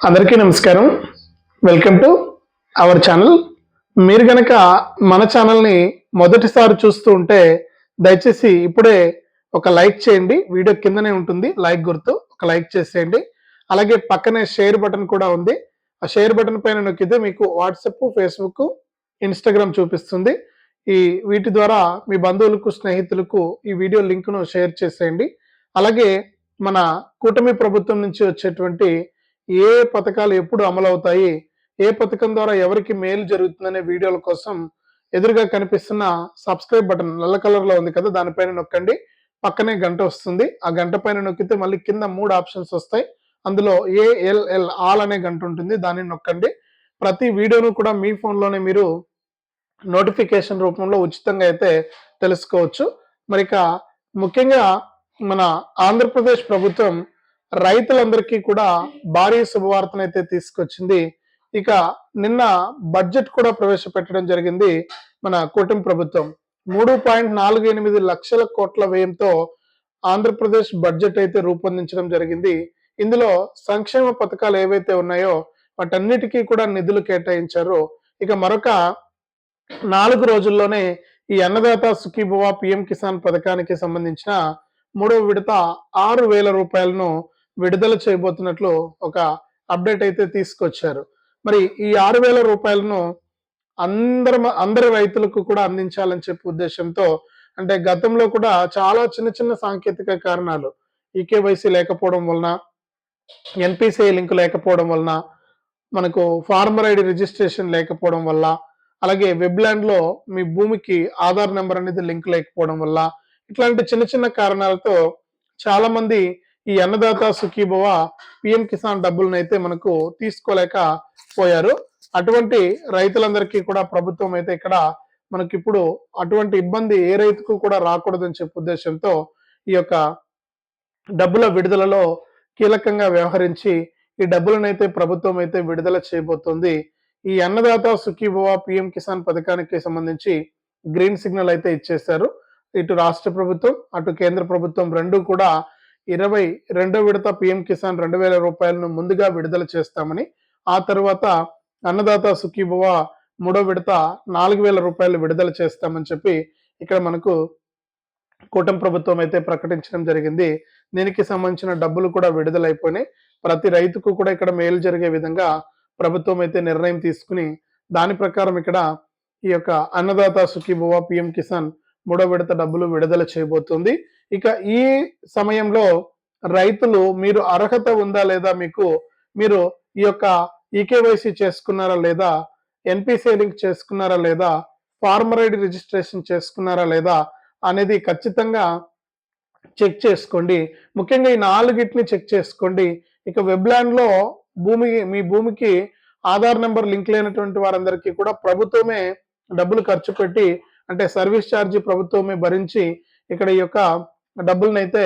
అందరికీ నమస్కారం. Welcome to our channel మీరు గనక మన ఛానల్ని మొదటిసారి చూస్తూ ఉంటే దయచేసి ఇప్పుడే ఒక లైక్ చేయండి. వీడియో కిందనే ఉంటుంది. లైక్ గుర్తు ఒక లైక్ చేసేయండి. అలాగే పక్కనే షేర్ బటన్ కూడా ఉంది. ఆ షేర్ బటన్ పైన నొక్కితే మీకు వాట్సప్ ఫేస్బుక్ ఇన్స్టాగ్రామ్ చూపిస్తుంది. ఈ వీటి ద్వారా మీ బంధువులకు స్నేహితులకు ఈ వీడియో లింక్ను షేర్ చేసేయండి. అలాగే మన కూటమి ప్రభుత్వం నుంచి వచ్చేటువంటి ఏ పథకాలు ఎప్పుడు అమలు అవుతాయి ఏ పథకం ద్వారా ఎవరికి మేలు జరుగుతుందనే వీడియోల కోసం ఎదురుగా కనిపిస్తున్న సబ్స్క్రైబ్ బటన్ నల్ల కలర్లో ఉంది కదా దానిపైన నొక్కండి. పక్కనే గంట వస్తుంది. ఆ గంట పైన నొక్కితే మళ్ళీ కింద మూడు ఆప్షన్స్ వస్తాయి. అందులో ఏఎల్ఎల్ ఆల్ అనే గంట ఉంటుంది దాన్ని నొక్కండి. ప్రతి వీడియోను కూడా మీ ఫోన్లోనే మీరు నోటిఫికేషన్ రూపంలో ఉచితంగా అయితే తెలుసుకోవచ్చు. మరి ఇక ముఖ్యంగా మన ఆంధ్రప్రదేశ్ ప్రభుత్వం రైతులందరికీ కూడా భారీ శుభవార్తనైతే తీసుకొచ్చింది. ఇక నిన్న బడ్జెట్ కూడా ప్రవేశపెట్టడం జరిగింది మన కూటమి ప్రభుత్వం. మూడు పాయింట్ నాలుగు ఎనిమిది లక్షల కోట్ల వ్యయంతో ఆంధ్రప్రదేశ్ బడ్జెట్ అయితే రూపొందించడం జరిగింది. ఇందులో సంక్షేమ పథకాలు ఏవైతే ఉన్నాయో వాటన్నిటికీ కూడా నిధులు కేటాయించారు. ఇక మరొక నాలుగు రోజుల్లోనే ఈ అన్నదాత సుఖీభవ పిఎం కిసాన్ పథకానికి సంబంధించిన మూడవ విడత ఆరు వేల రూపాయలను విడుదల చేయబోతున్నట్లు ఒక అప్డేట్ అయితే తీసుకొచ్చారు. మరి ఈ ఆరు వేల రూపాయలను అందరి అందరి రైతులకు కూడా అందించాలని చెప్పే ఉద్దేశంతో అంటే గతంలో కూడా చాలా చిన్న చిన్న సాంకేతిక కారణాలు ఈకేవైసీ లేకపోవడం వలన ఎన్పిసిఐ లింక్ లేకపోవడం వలన మనకు ఫార్మర్ ఐడి రిజిస్ట్రేషన్ లేకపోవడం వల్ల అలాగే వెబ్లాండ్లో మీ భూమికి ఆధార్ నెంబర్ అనేది లింక్ లేకపోవడం వల్ల ఇట్లాంటి చిన్న చిన్న కారణాలతో చాలామంది ఈ అన్నదాత సుఖీభవ పిఎం కిసాన్ డబ్బులను అయితే మనకు తీసుకోలేక పోయారు. అటువంటి రైతులందరికీ కూడా ప్రభుత్వం అయితే ఇక్కడ మనకి ఇప్పుడు అటువంటి ఇబ్బంది ఏ రైతుకు కూడా రాకూడదని చెప్పే ఉద్దేశంతో ఈ యొక్క డబ్బుల విడుదలలో కీలకంగా వ్యవహరించి ఈ డబ్బులను అయితే ప్రభుత్వం అయితే విడుదల చేయబోతోంది. ఈ అన్నదాత సుఖీభవ పిఎం కిసాన్ పథకానికి సంబంధించి గ్రీన్ సిగ్నల్ అయితే ఇచ్చేశారు. ఇటు రాష్ట్ర ప్రభుత్వం అటు కేంద్ర ప్రభుత్వం రెండు కూడా ఇరవై రెండో విడత పిఎం కిసాన్ రెండు వేల రూపాయలను ముందుగా విడుదల చేస్తామని ఆ తర్వాత అన్నదాత సుఖీభవ మూడో విడత నాలుగు వేల రూపాయలు విడుదల చేస్తామని చెప్పి ఇక్కడ మనకు కూటమి ప్రభుత్వం అయితే ప్రకటించడం జరిగింది. దీనికి సంబంధించిన డబ్బులు కూడా విడుదలైపోయినాయి. ప్రతి రైతుకు కూడా ఇక్కడ మేలు జరిగే విధంగా ప్రభుత్వం అయితే నిర్ణయం తీసుకుని దాని ప్రకారం ఇక్కడ ఈ యొక్క అన్నదాత సుఖీభవ పిఎం కిసాన్ మూడో విడత డబ్బులు విడుదల చేయబోతుంది. ఇక ఈ సమయంలో రైతులు మీరు అర్హత ఉందా లేదా మీకు మీరు ఈ యొక్క ఈకేవైసీ చేసుకున్నారా లేదా ఎన్పిసి లింక్ చేసుకున్నారా లేదా ఫార్మర్ ఐడి రిజిస్ట్రేషన్ చేసుకున్నారా లేదా అనేది ఖచ్చితంగా చెక్ చేసుకోండి. ముఖ్యంగా ఈ నాలుగిటిని చెక్ చేసుకోండి. ఇక వెబ్లాండ్లో భూమి మీ భూమికి ఆధార్ నెంబర్ లింక్ లేనటువంటి వారందరికీ కూడా ప్రభుత్వమే డబ్బులు ఖర్చు పెట్టి అంటే సర్వీస్ ఛార్జీ ప్రభుత్వమే భరించి ఇక్కడ ఈ యొక్క డబ్బులను అయితే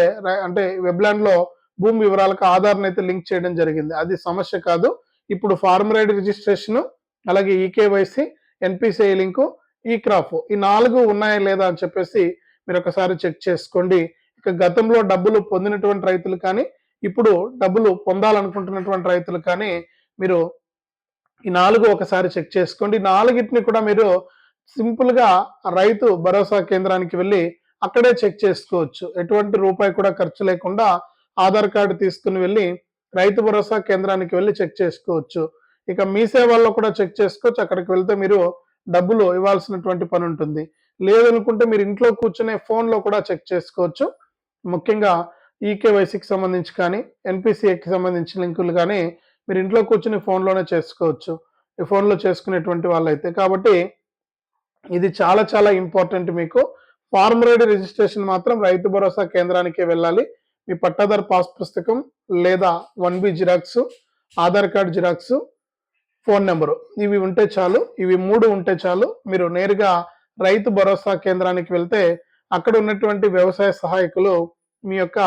అంటే వెబ్లాండ్లో భూమి వివరాలకు ఆధార్ను అయితే లింక్ చేయడం జరిగింది. అది సమస్య కాదు. ఇప్పుడు ఫార్మ్ రైడ్ రిజిస్ట్రేషన్ అలాగే eKYC NPCI link e crop. ఈ నాలుగు ఉన్నాయా లేదా అని చెప్పేసి మీరు ఒకసారి చెక్ చేసుకోండి. ఇక గతంలో డబ్బులు పొందినటువంటి రైతులు కానీ ఇప్పుడు డబ్బులు పొందాలనుకుంటున్నటువంటి రైతులు కానీ మీరు ఈ నాలుగు ఒకసారి చెక్ చేసుకోండి. నాలుగిటిని కూడా మీరు సింపుల్గా రైతు భరోసా కేంద్రానికి వెళ్ళి అక్కడే చెక్ చేసుకోవచ్చు. ఎటువంటి రూపాయి కూడా ఖర్చు లేకుండా ఆధార్ కార్డు తీసుకుని వెళ్ళి రైతు భరోసా కేంద్రానికి వెళ్ళి చెక్ చేసుకోవచ్చు. ఇక మీ సేవల్లో కూడా చెక్ చేసుకోవచ్చు. అక్కడికి వెళ్తే మీరు డబ్బులు ఇవ్వాల్సినటువంటి పని ఉంటుంది. లేదనుకుంటే మీరు ఇంట్లో కూర్చునే ఫోన్లో కూడా చెక్ చేసుకోవచ్చు. ముఖ్యంగా ఈకేవైసీకి సంబంధించి కానీ ఎన్పిసిఐకి సంబంధించిన లింకులు కానీ మీరు ఇంట్లో కూర్చుని ఫోన్లోనే చేసుకోవచ్చు. ఈ ఫోన్లో చేసుకునేటువంటి వాళ్ళైతే. కాబట్టి ఇది చాలా చాలా ఇంపార్టెంట్ మీకు. ఫార్మర్ ఐడి రిజిస్ట్రేషన్ మాత్రం రైతు భరోసా కేంద్రానికే వెళ్ళాలి. మీ పట్టాదారు పాస్ పుస్తకం లేదా one B xerox Aadhaar card xerox phone number. ఇవి ఉంటే చాలు. ఇవి మూడు ఉంటే చాలు. మీరు నేరుగా రైతు భరోసా కేంద్రానికి వెళ్తే అక్కడ ఉన్నటువంటి వ్యవసాయ సహాయకులు మీ యొక్క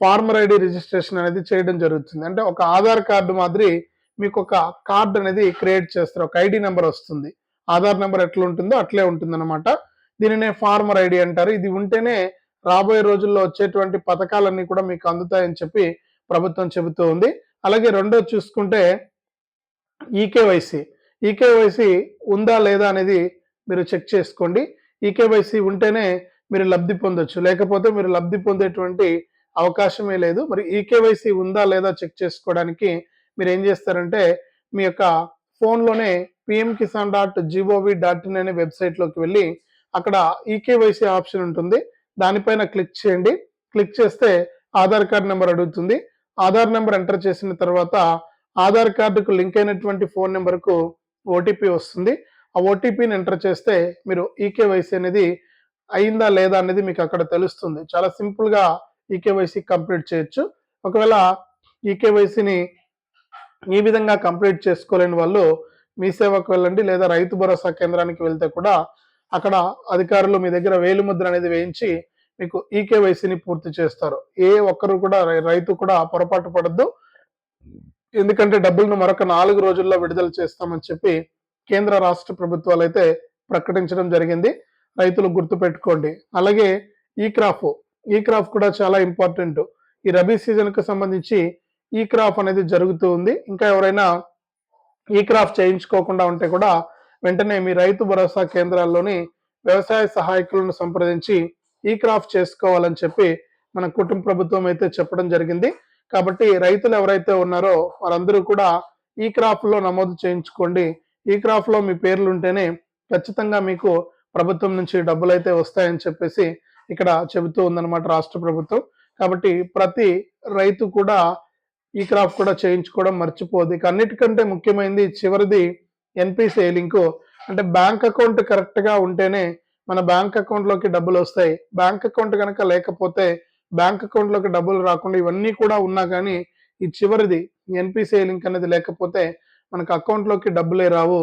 ఫార్మర్ ఐడి రిజిస్ట్రేషన్ అనేది చేయడం జరుగుతుంది. అంటే ఒక ఆధార్ కార్డు మాదిరి మీకు ఒక కార్డు అనేది క్రియేట్ చేస్తారు. ఒక ఐడి నెంబర్ వస్తుంది. ఆధార్ నెంబర్ ఎట్లా ఉంటుందో అట్లే ఉంటుంది అనమాట దీనినే ఫార్మర్ ఐడి అంటారు. ఇది ఉంటేనే రాబోయే రోజుల్లో వచ్చేటువంటి పథకాలన్నీ కూడా మీకు అందుతాయని చెప్పి ప్రభుత్వం చెబుతూ ఉంది. అలాగే రెండో చూసుకుంటే ఈకేవైసీ. ఈకేవైసీ ఉందా లేదా అనేది మీరు చెక్ చేసుకోండి. ఈకేవైసీ ఉంటేనే మీరు లబ్ధి పొందొచ్చు. లేకపోతే మీరు లబ్ధి పొందేటువంటి అవకాశమే లేదు. మరి ఈకేవైసీ ఉందా లేదా చెక్ చేసుకోవడానికి మీరు ఏం చేస్తారంటే మీ యొక్క ఫోన్లోనే PM Kisan dot G O V dot in అనే వెబ్సైట్లోకి వెళ్ళి అక్కడ ఈకేవైసీ ఆప్షన్ ఉంటుంది. దానిపైన క్లిక్ చేయండి. క్లిక్ చేస్తే ఆధార్ కార్డ్ నెంబర్ అడుగుతుంది. ఆధార్ నెంబర్ ఎంటర్ చేసిన తర్వాత ఆధార్ కార్డుకు లింక్ అయినటువంటి ఫోన్ నెంబర్కు ఓటీపీ వస్తుంది. ఆ ఓటీపీని ఎంటర్ చేస్తే మీరు ఈకేవైసీ అనేది అయిందా లేదా అనేది మీకు అక్కడ తెలుస్తుంది. చాలా సింపుల్గా ఈకేవైసీ కంప్లీట్ చేయొచ్చు. ఒకవేళ ఈకేవైసీని ఈ విధంగా కంప్లీట్ చేసుకోలేని వాళ్ళు మీ సేవకు వెళ్ళండి లేదా రైతు భరోసా కేంద్రానికి వెళ్తే కూడా అక్కడ అధికారులు మీ దగ్గర వేలిముద్ర అనేది వేయించి మీకు ఈకేవైసీని పూర్తి చేస్తారు. ఏ ఒక్కరు కూడా రైతు కూడా పొరపాటు పడద్దు. ఎందుకంటే డబ్బులను మరొక నాలుగు రోజుల్లో విడుదల చేస్తామని చెప్పి కేంద్ర రాష్ట్ర ప్రభుత్వాలు అయితే ప్రకటించడం జరిగింది. రైతులు గుర్తు పెట్టుకోండి. అలాగే ఈ క్రాప్ ఈ క్రాప్ కూడా చాలా ఇంపార్టెంట్. ఈ రబీ సీజన్కు సంబంధించి ఈ క్రాప్ అనేది జరుగుతూ ఉంది. ఇంకా ఎవరైనా ఈ క్రాప్ చేయించుకోకుండా ఉంటే కూడా వెంటనే మీ రైతు భరోసా కేంద్రాల్లోని వ్యవసాయ సహాయకులను సంప్రదించి ఈ క్రాప్ చేసుకోవాలని చెప్పి మన కుటుంబ ప్రభుత్వం అయితే చెప్పడం జరిగింది. కాబట్టి రైతులు ఎవరైతే ఉన్నారో వారందరూ కూడా ఈ క్రాప్లో నమోదు చేయించుకోండి. ఈ క్రాప్లో మీ పేర్లు ఉంటేనే ఖచ్చితంగా మీకు ప్రభుత్వం నుంచి డబ్బులు అయితే వస్తాయని చెప్పేసి ఇక్కడ చెబుతూ ఉందన్నమాట రాష్ట్ర ప్రభుత్వం. కాబట్టి ప్రతి రైతు కూడా ఈ క్రాప్ కూడా చేయించుకోవడం మర్చిపోదు. ఇక అన్నిటికంటే ముఖ్యమైనది చివరిది ఎన్పిసిఐ లింకు అంటే బ్యాంక్ అకౌంట్ కరెక్ట్గా ఉంటేనే మన బ్యాంక్ అకౌంట్లోకి డబ్బులు వస్తాయి. బ్యాంక్ అకౌంట్ కనుక లేకపోతే బ్యాంక్ అకౌంట్లోకి డబ్బులు రాకుండా ఇవన్నీ కూడా ఉన్నా కానీ ఈ చివరిది ఎన్పిసిఐ లింక్ అనేది లేకపోతే మనకు అకౌంట్లోకి డబ్బులే రావు.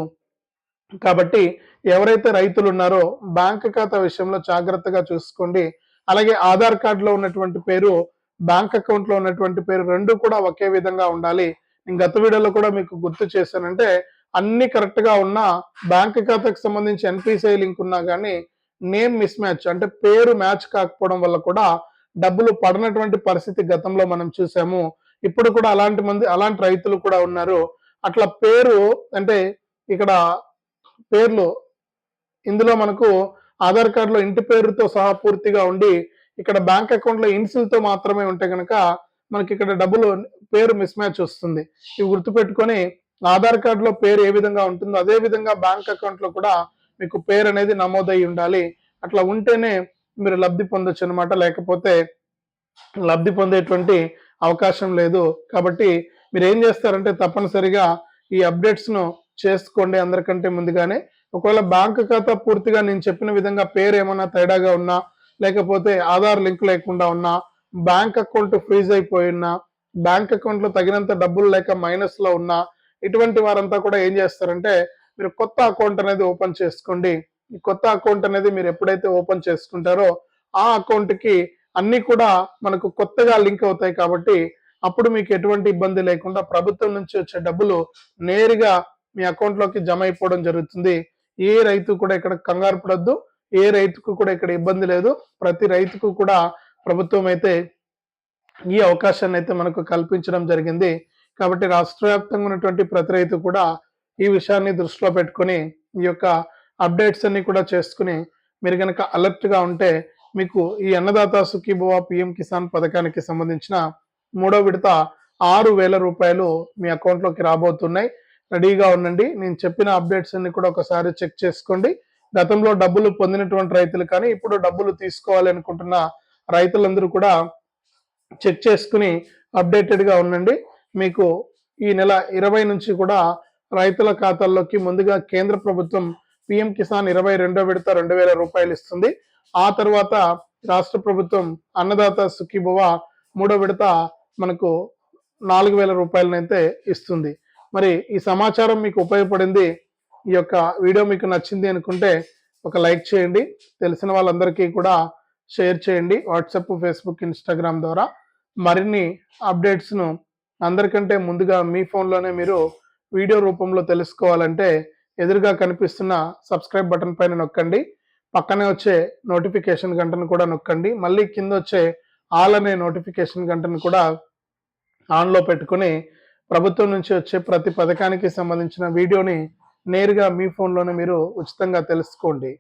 కాబట్టి ఎవరైతే రైతులు ఉన్నారో బ్యాంక్ ఖాతా విషయంలో జాగ్రత్తగా చూసుకోండి. అలాగే ఆధార్ కార్డులో ఉన్నటువంటి పేరు బ్యాంక్ అకౌంట్లో ఉన్నటువంటి పేరు రెండు కూడా ఒకే విధంగా ఉండాలి. నేను గత వీడియోలో కూడా మీకు గుర్తు చేశానంటే అన్ని కరెక్ట్గా ఉన్నా బ్యాంక్ ఖాతాకి సంబంధించి ఎన్పిసిఐ లింక్ ఉన్నా కానీ నేమ్ మిస్ మ్యాచ్ అంటే పేరు మ్యాచ్ కాకపోవడం వల్ల కూడా డబ్బులు పడనటువంటి పరిస్థితి గతంలో మనం చూసాము. ఇప్పుడు కూడా అలాంటి మంది అలాంటి రైతులు కూడా ఉన్నారు. అట్లా పేరు అంటే ఇక్కడ పేర్లు ఇందులో మనకు ఆధార్ కార్డులో ఇంటి పేరుతో సహా పూర్తిగా ఉండి ఇక్కడ బ్యాంక్ అకౌంట్లో ఇన్సుల్తో మాత్రమే ఉంటే కనుక మనకి ఇక్కడ డబ్బులు పేరు మిస్ మ్యాచ్ వస్తుంది. ఇవి గుర్తుపెట్టుకొని ఆధార్ కార్డులో పేరు ఏ విధంగా ఉంటుందో అదే విధంగా బ్యాంక్ అకౌంట్లో కూడా మీకు పేరు అనేది నమోదై ఉండాలి. అట్లా ఉంటేనే మీరు లబ్ధి పొందొచ్చు అనమాట లేకపోతే లబ్ధి పొందేటువంటి అవకాశం లేదు. కాబట్టి మీరు ఏం చేస్తారంటే తప్పనిసరిగా ఈ అప్డేట్స్ను చేసుకోండి అందరికంటే ముందుగానే. ఒకవేళ బ్యాంక్ ఖాతా పూర్తిగా నేను చెప్పిన విధంగా పేరు ఏమైనా తేడాగా ఉన్నా లేకపోతే ఆధార్ లింక్ లేకుండా ఉన్నా బ్యాంక్ అకౌంట్ ఫ్రీజ్ అయిపోయినా బ్యాంక్ అకౌంట్లో తగినంత డబ్బులు లేక మైనస్లో ఉన్నా ఇటువంటి వారంతా కూడా ఏం చేస్తారంటే మీరు కొత్త అకౌంట్ అనేది ఓపెన్ చేసుకోండి. ఈ కొత్త అకౌంట్ అనేది మీరు ఎప్పుడైతే ఓపెన్ చేసుకుంటారో ఆ అకౌంట్కి అన్ని కూడా మనకు కొత్తగా లింక్ అవుతాయి కాబట్టి అప్పుడు మీకు ఎటువంటి ఇబ్బంది లేకుండా ప్రభుత్వం నుంచి వచ్చే డబ్బులు నేరుగా మీ అకౌంట్లోకి జమ అయిపోవడం జరుగుతుంది. ఏ రైతు కూడా ఇక్కడ కంగారు పడద్దు. ఏ రైతుకు కూడా ఇక్కడ ఇబ్బంది లేదు. ప్రతి రైతుకు కూడా ప్రభుత్వం అయితే ఈ అవకాశాన్ని అయితే మనకు కల్పించడం జరిగింది. కాబట్టి రాష్ట్ర వ్యాప్తంగా ఉన్నటువంటి ప్రతి రైతు కూడా ఈ విషయాన్ని దృష్టిలో పెట్టుకొని ఈ యొక్క అప్డేట్స్ అన్ని కూడా చేసుకుని మీరు కనుక అలర్ట్గా ఉంటే మీకు ఈ అన్నదాత సుఖీభవ పిఎం కిసాన్ పథకానికి సంబంధించిన మూడో విడత ఆరు వేల రూపాయలు మీ అకౌంట్లోకి రాబోతున్నాయి. రెడీగా ఉండండి. నేను చెప్పిన అప్డేట్స్ అన్ని కూడా ఒకసారి చెక్ చేసుకోండి. గతంలో డబ్బులు పొందినటువంటి రైతులు కానీ ఇప్పుడు డబ్బులు తీసుకోవాలి అనుకుంటున్న రైతులందరూ కూడా చెక్ చేసుకుని అప్డేటెడ్గా ఉండండి. మీకు ఈ నెల ఇరవై నుంచి కూడా రైతుల ఖాతాల్లోకి ముందుగా కేంద్ర ప్రభుత్వం పిఎం కిసాన్ ఇరవై రెండో విడత రెండు వేల రూపాయలు ఇస్తుంది. ఆ తర్వాత రాష్ట్ర ప్రభుత్వం అన్నదాత సుఖీభవ మూడో విడత మనకు నాలుగు వేల రూపాయలనైతే ఇస్తుంది. మరి ఈ సమాచారం మీకు ఉపయోగపడింది ఈ యొక్క వీడియో మీకు నచ్చింది అనుకుంటే ఒక లైక్ చేయండి. తెలిసిన వాళ్ళందరికీ కూడా షేర్ చేయండి. వాట్సాప్ ఫేస్బుక్ ఇన్స్టాగ్రామ్ ద్వారా మరిన్ని అప్డేట్స్ను అందరికంటే ముందుగా మీ ఫోన్లోనే మీరు వీడియో రూపంలో తెలుసుకోవాలంటే ఎదురుగా కనిపిస్తున్న సబ్స్క్రైబ్ బటన్ పైన నొక్కండి. పక్కనే వచ్చే నోటిఫికేషన్ గంటను కూడా నొక్కండి. మళ్ళీ కింద వచ్చే ఆల్ అనే నోటిఫికేషన్ గంటను కూడా ఆన్లో పెట్టుకుని ప్రభుత్వం నుంచి వచ్చే ప్రతి పథకానికి సంబంధించిన వీడియోని నేరుగా మీ ఫోన్లోనే మీరు ఉచితంగా తెలుసుకోండి.